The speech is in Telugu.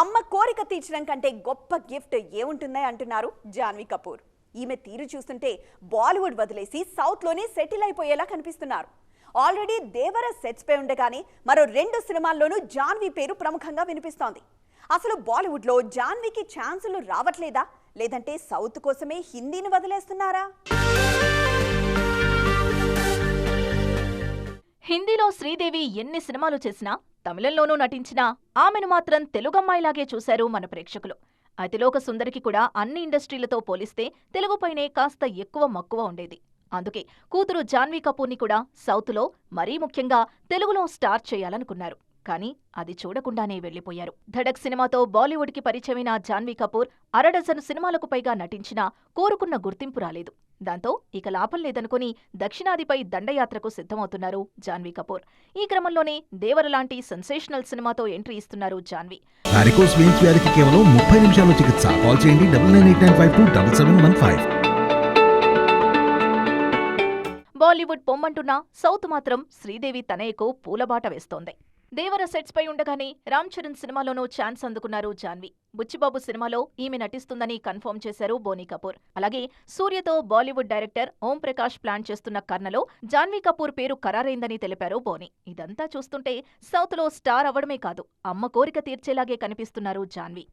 అమ్మ కోరిక తీర్చడం కంటే గొప్ప గిఫ్ట్ ఏముంటుందని అంటున్నారు జాన్వీ కపూర్. ఈమె తీరు చూస్తుంటే బాలీవుడ్ వదిలేసి సౌత్లోనే సెటిల్ అయిపోయేలా కనిపిస్తున్నారు. ఆల్రెడీ దేవర సెట్స్ పై ఉండగానే మరో రెండు సినిమాల్లోనూ జాన్వీ పేరు ప్రముఖంగా వినిపిస్తోంది. అసలు బాలీవుడ్లో జాన్వీకి ఛాన్సులు రావట్లేదా? లేదంటే సౌత్ కోసమే హిందీని వదిలేస్తున్నారా? హిందీలో శ్రీదేవి ఎన్ని సినిమాలు చేసినా తమిళంలోనూ నటించినా ఆమెను మాత్రం తెలుగమ్మాయిలాగే చూశారు మన ప్రేక్షకులు. అతిలోక సుందరికి కూడా అన్ని ఇండస్ట్రీలతో పోలిస్తే తెలుగుపైనే కాస్త ఎక్కువ మక్కువ ఉండేది. అందుకే కూతురు జాన్వీ కపూర్ని కూడా సౌత్లో మరీ ముఖ్యంగా తెలుగులో స్టార్ చేయాలనుకున్నారు. కానీ అది చూడకుండానే వెళ్ళిపోయారు ధడక్ సినిమాతో బాలీవుడ్కి పరిచయమైన జాన్వీ కపూర్ అరడజను సినిమాలకు పైగా నటించినా కోరుకున్న గుర్తింపు రాలేదు. దాంతో ఇక లాభం లేదనుకుని దక్షిణాదిపై దండయాత్రకు సిద్ధమవుతున్నారు జాన్వీ కపూర్. ఈ క్రమంలోనే దేవర లాంటి సెన్సేషనల్ సినిమాతో ఎంట్రీ ఇస్తున్నారు జాన్వీ. కేవలం ముప్పై నిమిషాల్లో చికిత్స. కాల్ చేయండి double nine eight nine five two double seven one five. Bollywood పొమ్మంటున్నా south మాత్రం శ్రీదేవి తనయకు పూలబాట వేస్తోంది. దేవర సెట్స్ పై ఉండగానే రామ్ చరణ్ సినిమాలోనూ ఛాన్స్ అందుకున్నారు జాన్వీ. బుచ్చిబాబు సినిమాలో ఈమె నటిస్తుందని కన్ఫర్మ్ చేశారు బోనీ కపూర్. అలాగే సూర్యతో Bollywood director Om Prakash plan చేస్తున్న కర్ణలో జాన్వీ కపూర్ పేరు ఖరారైందని తెలిపారు బోనీ. ఇదంతా చూస్తుంటే సౌత్లో స్టార్ అవ్వడమే కాదు అమ్మ కోరిక తీర్చేలాగే కనిపిస్తున్నారు జాన్వీ.